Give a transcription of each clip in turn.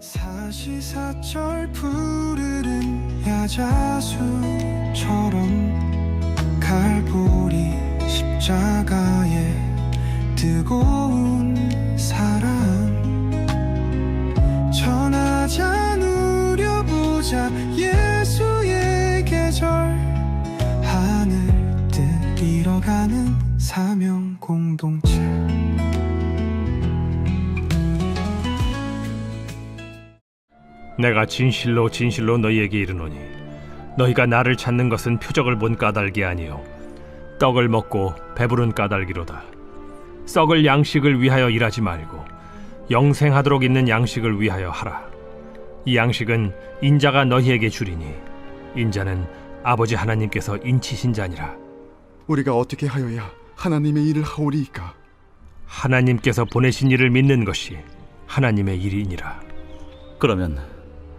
사시사철 푸르른 야자수처럼 갈보리 십자가에 뜨거운 사랑. 전하자 누려보자 예수의 계절. 하늘 뜻 잃어가는 사명 공동체 내가 진실로 진실로 너희에게 이르노니 너희가 나를 찾는 것은 표적을 본 까닭이 아니요 떡을 먹고 배부른 까닭이로다. 썩을 양식을 위하여 일하지 말고 영생하도록 있는 양식을 위하여 하라. 이 양식은 인자가 너희에게 주리니 인자는 아버지 하나님께서 인치신 자니라. 우리가 어떻게 하여야 하나님의 일을 하오리이까? 하나님께서 보내신 이를 믿는 것이 하나님의 일이니라. 그러면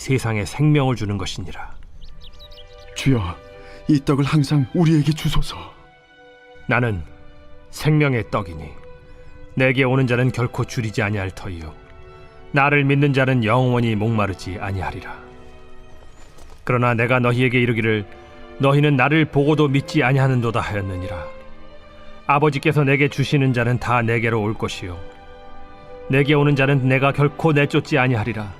세상에 생명을 주는 것이니라. 주여, 이 떡을 항상 우리에게 주소서. 나는 생명의 떡이니 내게 오는 자는 결코 줄이지 아니할 터이요. 나를 믿는 자는 영원히 목마르지 아니하리라. 그러나 내가 너희에게 이르기를 너희는 나를 보고도 믿지 아니하는도다 하였느니라. 아버지께서 내게 주시는 자는 다 내게로 올 것이요. 내게 오는 자는 내가 결코 내쫓지 아니하리라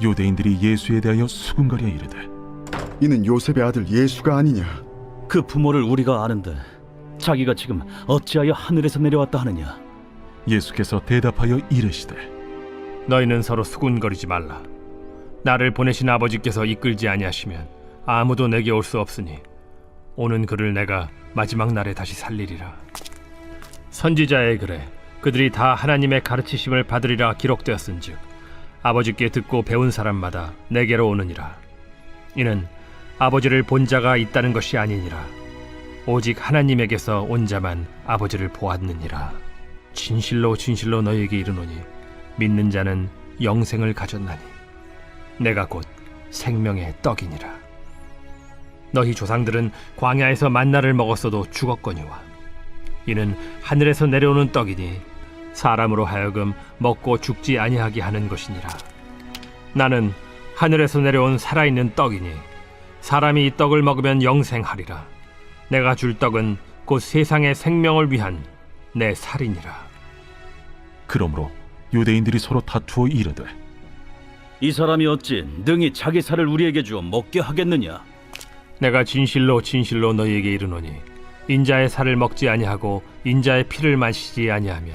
유대인들이 예수에 대하여 수군거려 이르되 이는 요셉의 아들 예수가 아니냐? 그 부모를 우리가 아는데 자기가 지금 어찌하여 하늘에서 내려왔다 하느냐? 예수께서 대답하여 이르시되 너희는 서로 수군거리지 말라. 나를 보내신 아버지께서 이끌지 아니하시면 아무도 내게 올 수 없으니 오는 그를 내가 마지막 날에 다시 살리리라. 선지자의 글에 그들이 다 하나님의 가르치심을 받으리라 기록되었은즉 아버지께 듣고 배운 사람마다 내게로 오느니라. 이는 아버지를 본 자가 있다는 것이 아니니라. 오직 하나님에게서 온 자만 아버지를 보았느니라. 진실로 진실로 너희에게 이르노니 믿는 자는 영생을 가졌나니 내가 곧 생명의 떡이니라 너희 조상들은 광야에서 만나를 먹었어도 죽었거니와 이는 하늘에서 내려오는 떡이니 사람으로 하여금 먹고 죽지 아니하게 하는 것이니라. 나는 하늘에서 내려온 살아있는 떡이니 사람이 이 떡을 먹으면 영생하리라. 내가 줄 떡은 곧 세상의 생명을 위한 내 살이니라. 그러므로 유대인들이 서로 다투어 이르되 이 사람이 어찌 능히 자기 살을 우리에게 주어 먹게 하겠느냐? 내가 진실로 진실로 너희에게 이르노니 인자의 살을 먹지 아니하고 인자의 피를 마시지 아니하면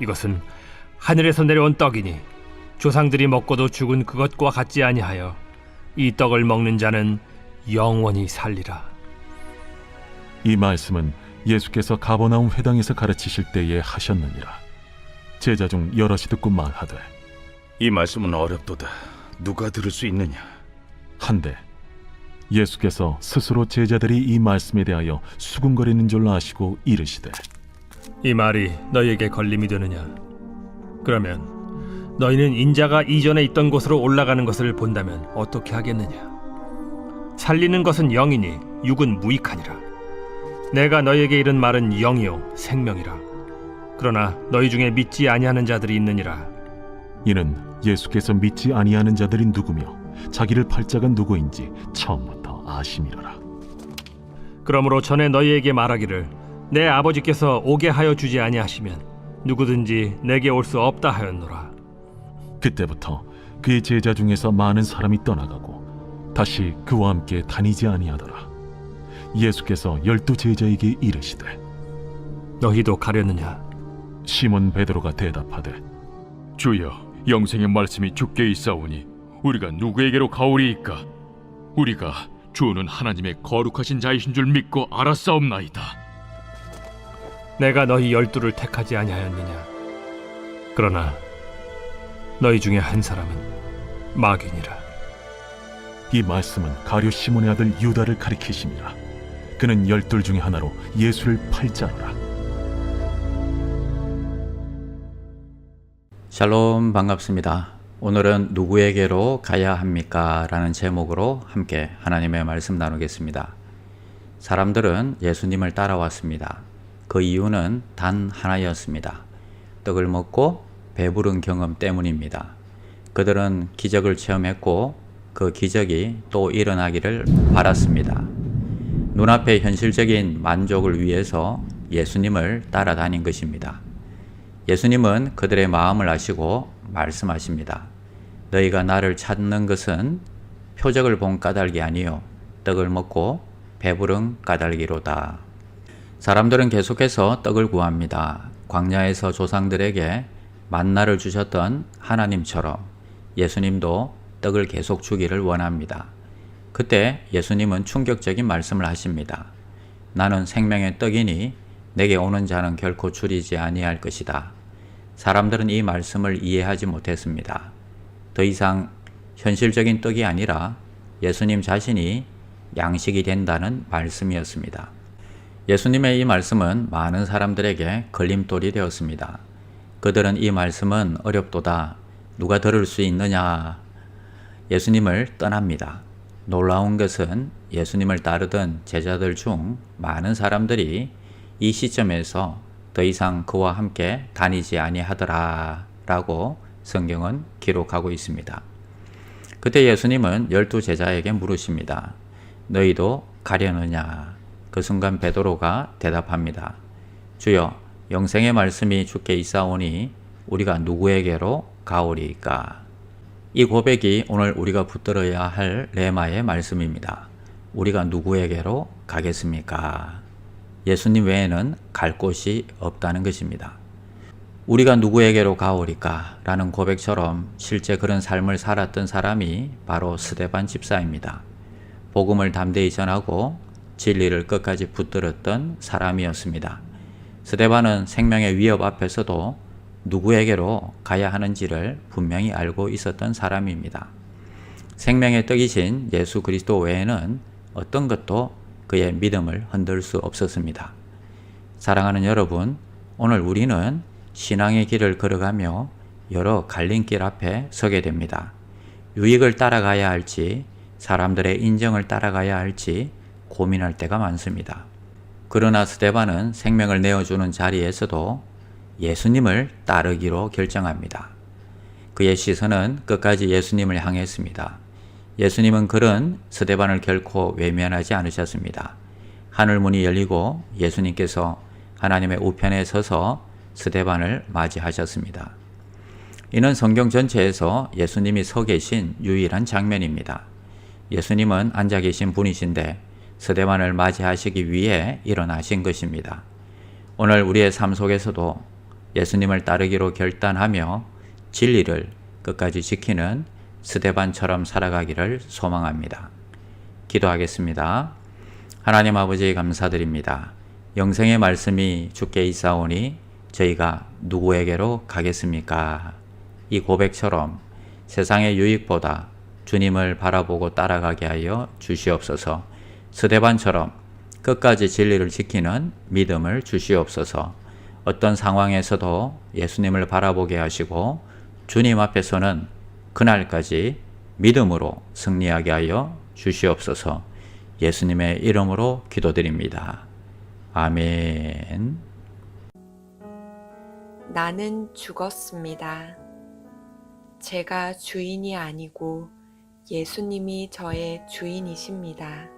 이것은 하늘에서 내려온 떡이니 조상들이 먹고도 죽은 그것과 같지 아니하여 이 떡을 먹는 자는 영원히 살리라. 이 말씀은 예수께서 가버나움 회당에서 가르치실 때에 하셨느니라 제자 중 여럿이 듣고 말하되 이 말씀은 어렵도다. 누가 들을 수 있느냐? 한데 예수께서 스스로 제자들이 이 말씀에 대하여 수군거리는 줄로 아시고 이르시되 이 말이 너희에게 걸림이 되느냐? 그러면 너희는 인자가 이전에 있던 곳으로 올라가는 것을 본다면 어떻게 하겠느냐? 살리는 것은 영이니 육은 무익하니라. 내가 너희에게 이른 말은 영이요 생명이라. 그러나 너희 중에 믿지 아니하는 자들이 있느니라. 이는 예수께서 믿지 아니하는 자들이 누구며 자기를 팔자가 누구인지 처음부터 아심이로라. 그러므로 전에 너희에게 말하기를 내 아버지께서 오게 하여 주지 아니하시면 누구든지 내게 올 수 없다 하였노라. 그때부터 그의 제자 중에서 많은 사람이 떠나가고 다시 그와 함께 다니지 아니하더라. 예수께서 열두 제자에게 이르시되 너희도 가려느냐? 시몬 베드로가 대답하되 주여, 영생의 말씀이 주께 있사오니 우리가 누구에게로 가오리이까? 우리가 주는 하나님의 거룩하신 자이신 줄 믿고 알았사옵나이다. 내가 너희 열두를 택하지 아니하였느냐? 그러나 너희 중에 한 사람은 마귀니라. 이 말씀은 가룟 시몬의 아들 유다를 가리키심이라. 그는 열둘 중에 하나로 예수를 팔자노라. 샬롬 반갑습니다. 오늘은 누구에게로 가야 합니까? 라는 제목으로 함께 하나님의 말씀 나누겠습니다. 사람들은 예수님을 따라왔습니다. 그 이유는 단 하나였습니다. 떡을 먹고 배부른 경험 때문입니다. 그들은 기적을 체험했고 그 기적이 또 일어나기를 바랐습니다. 눈앞의 현실적인 만족을 위해서 예수님을 따라다닌 것입니다. 예수님은 그들의 마음을 아시고 말씀하십니다. 너희가 나를 찾는 것은 표적을 본 까닭이 아니요 떡을 먹고 배부른 까닭이로다. 사람들은 계속해서 떡을 구합니다. 광야에서 조상들에게 만나를 주셨던 하나님처럼 예수님도 떡을 계속 주기를 원합니다. 그때 예수님은 충격적인 말씀을 하십니다. 나는 생명의 떡이니 내게 오는 자는 결코 줄이지 아니할 것이다. 사람들은 이 말씀을 이해하지 못했습니다. 더 이상 현실적인 떡이 아니라 예수님 자신이 양식이 된다는 말씀이었습니다. 예수님의 이 말씀은 많은 사람들에게 걸림돌이 되었습니다. 그들은 이 말씀은 어렵도다. 누가 들을 수 있느냐? 예수님을 떠납니다. 놀라운 것은 예수님을 따르던 제자들 중 많은 사람들이 이 시점에서 더 이상 그와 함께 다니지 아니하더라 라고 성경은 기록하고 있습니다. 그때 예수님은 열두 제자에게 물으십니다. 너희도 가려느냐? 그 순간 베드로가 대답합니다. 주여, 영생의 말씀이 주께 있사오니 우리가 누구에게로 가오리이까? 이 고백이 오늘 우리가 붙들어야 할 레마의 말씀입니다. 우리가 누구에게로 가겠습니까? 예수님 외에는 갈 곳이 없다는 것입니다. 우리가 누구에게로 가오리까? 라는 고백처럼 실제 그런 삶을 살았던 사람이 바로 스데반 집사입니다. 복음을 담대히 전하고 진리를 끝까지 붙들었던 사람이었습니다. 스데반은 생명의 위협 앞에서도 누구에게로 가야 하는지를 분명히 알고 있었던 사람입니다. 생명의 떡이신 예수 그리스도 외에는 어떤 것도 그의 믿음을 흔들 수 없었습니다. 사랑하는 여러분, 오늘 우리는 신앙의 길을 걸어가며 여러 갈림길 앞에 서게 됩니다. 유익을 따라가야 할지, 사람들의 인정을 따라가야 할지 고민할 때가 많습니다. 그러나 스테반은 생명을 내어주는 자리에서도 예수님을 따르기로 결정합니다. 그의 시선은 끝까지 예수님을 향했습니다. 예수님은 그런 스데반을 결코 외면하지 않으셨습니다. 하늘 문이 열리고 예수님께서 하나님의 우편에 서서 스데반을 맞이하셨습니다. 이는 성경 전체에서 예수님이 서 계신 유일한 장면입니다. 예수님은 앉아 계신 분이신데 스데반을 맞이하시기 위해 일어나신 것입니다. 오늘 우리의 삶 속에서도 예수님을 따르기로 결단하며 진리를 끝까지 지키는 스데반처럼 살아가기를 소망합니다. 기도하겠습니다. 하나님 아버지 감사드립니다. 영생의 말씀이 주께 있사오니 저희가 누구에게로 가겠습니까? 이 고백처럼 세상의 유익보다 주님을 바라보고 따라가게 하여 주시옵소서. 스데반처럼 끝까지 진리를 지키는 믿음을 주시옵소서. 어떤 상황에서도 예수님을 바라보게 하시고 주님 앞에서는 그날까지 믿음으로 승리하게 하여 주시옵소서 예수님의 이름으로 기도드립니다. 아멘. 나는 죽었습니다. 제가 주인이 아니고 예수님이 저의 주인이십니다.